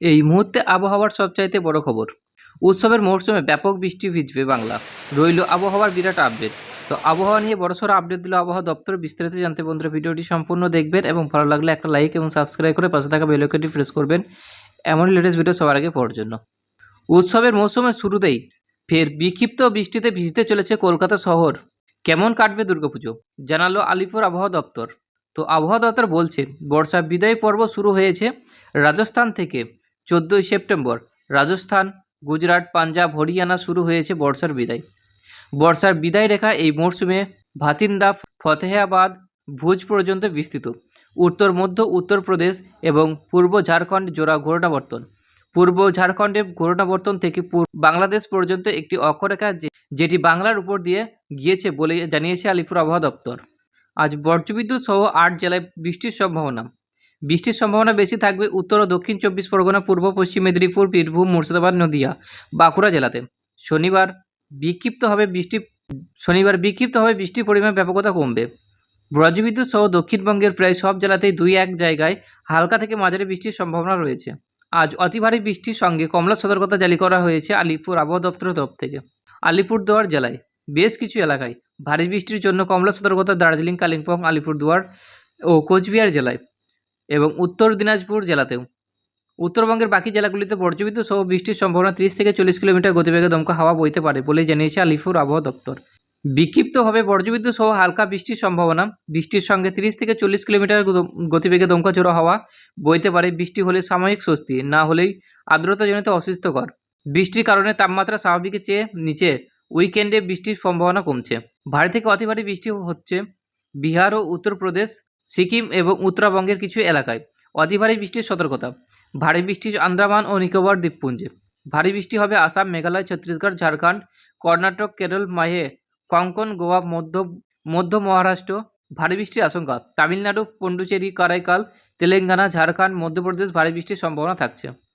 এই মুহূর্তে আবহাওয়ার সবচাইতে বড় খবর। উৎসবের মরশুমে ব্যাপক বৃষ্টি ভিজবে বাংলা। রইল আবহাওয়ার বিরাট আপডেট। তো আবহাওয়া নিয়ে বড়সড় আপডেট দিল আবহাওয়া দপ্তর। বিস্তারিত জানতে বন্ধুরা ভিডিওটি সম্পূর্ণ দেখবেন এবং ভালো লাগলে একটা লাইক এবং সাবস্ক্রাইব করে পাশে থাকা বেলকটি প্রেস করবেন। এমন লেটেস্ট ভিডিও সবার আগে পড়ার জন্য। উৎসবের মৌসুমের শুরুতেই ফের বিক্ষিপ্ত বৃষ্টিতে ভিজতে চলেছে কলকাতা শহর। কেমন কাটবে দুর্গাপুজো? জানালো আলিপুর আবহাওয়া দপ্তর। তো আবহাওয়া দপ্তর বলছে বর্ষা বিদায় পর্ব শুরু হয়েছে রাজস্থান থেকে। চোদ্দোই সেপ্টেম্বর, রাজস্থান, গুজরাট, পাঞ্জাব, হরিয়ানা শুরু হয়েছে বর্ষার বিদায়। বর্ষার বিদায় রেখা এই মরশুমে ভাতিন্দা ফতেহাবাদ, ভুজ পর্যন্ত বিস্তৃত। উত্তর, মধ্য উত্তরপ্রদেশ এবং পূর্ব ঝাড়খণ্ড জোড়া ঘূর্ণাবর্তন। পূর্ব ঝাড়খণ্ডে ঘূর্ণাবর্তন থেকে বাংলাদেশ পর্যন্ত একটি অক্ষরেখা যেটি বাংলার উপর দিয়ে গিয়েছে বলে জানিয়েছে আলিপুর আবহাওয়া দপ্তর। আজ বজ্রবিদ্যুৎ সহ আট জেলায় বৃষ্টির সম্ভাবনা। বৃষ্টির সম্ভাবনা বেশি থাকবে উত্তর ও দক্ষিণ চব্বিশ পরগনা, পূর্ব, পশ্চিম মেদিনীপুর, বীরভূম, মুর্শিদাবাদ, নদিয়া, বাঁকুড়া জেলাতে। শনিবার বিক্ষিপ্ত হবে বৃষ্টি, শনিবার বিক্ষিপ্ত হবে বৃষ্টির পরিমাণ ব্যাপকতা কমবে। বজ্রবিদ্যুৎ সহ দক্ষিণবঙ্গের প্রায় সব জেলাতেই দুই এক জায়গায় হালকা থেকে মাঝারি বৃষ্টির সম্ভাবনা রয়েছে। আজ অতি ভারী বৃষ্টির সঙ্গে কমলা সতর্কতা জারি করা হয়েছে আলিপুর আবহাওয়া দপ্তরের তরফ থেকে। আলিপুরদুয়ার জেলায় বেশ কিছু এলাকায় ভারী বৃষ্টির জন্য কমলা সতর্কতা দার্জিলিং, কালিম্পং, আলিপুরদুয়ার ও কোচবিহার জেলায় এবং উত্তর দিনাজপুর জেলাতেও। উত্তরবঙ্গের বাকি জেলাগুলিতে বজ্রবিদ্যুৎ সহ বৃষ্টির সম্ভাবনা ত্রিশ থেকে চল্লিশ কিলোমিটার গতিবেগে দমকা হাওয়া বইতে পারে বলে জানিয়েছে আলিপুর আবহাওয়া দপ্তর। বিক্ষিপ্তভাবে বজ্রবিদ্যুৎ সহ হালকা বৃষ্টির সম্ভাবনা, বৃষ্টির সঙ্গে তিরিশ থেকে চল্লিশ কিলোমিটার গতিবেগে দমকা ঝোড়ো হাওয়া বইতে পারে বৃষ্টি হলে সাময়িক স্বস্তি, না হলেই আর্দ্রতাজনিত অসুস্থকর বৃষ্টির কারণে তাপমাত্রা স্বাভাবিকের চেয়ে নিচে, উইকেন্ডে বৃষ্টির সম্ভাবনা কমছে। ভারী থেকে অতি বৃষ্টি হচ্ছে বিহার ও উত্তরপ্রদেশ সিকিম এবং উত্তরাবঙ্গের কিছু এলাকায়। অতিভারী বৃষ্টির সতর্কতা। ভারী বৃষ্টি আন্দামান ও নিকোবর দ্বীপপুঞ্জে। ভারী বৃষ্টি হবে আসাম, মেঘালয়, ছত্তিশগড়, ঝাড়খণ্ড, কর্ণাটক, কেরল, মাহে কঙ্কন গোয়া, মধ্য মধ্য মহারাষ্ট্র। ভারী বৃষ্টির আশঙ্কা। তামিলনাড়ু, পন্ডুচেরি, কারাইকাল, তেলেঙ্গানা, ঝাড়খণ্ড, মধ্যপ্রদেশ ভারী বৃষ্টির সম্ভাবনা থাকছে।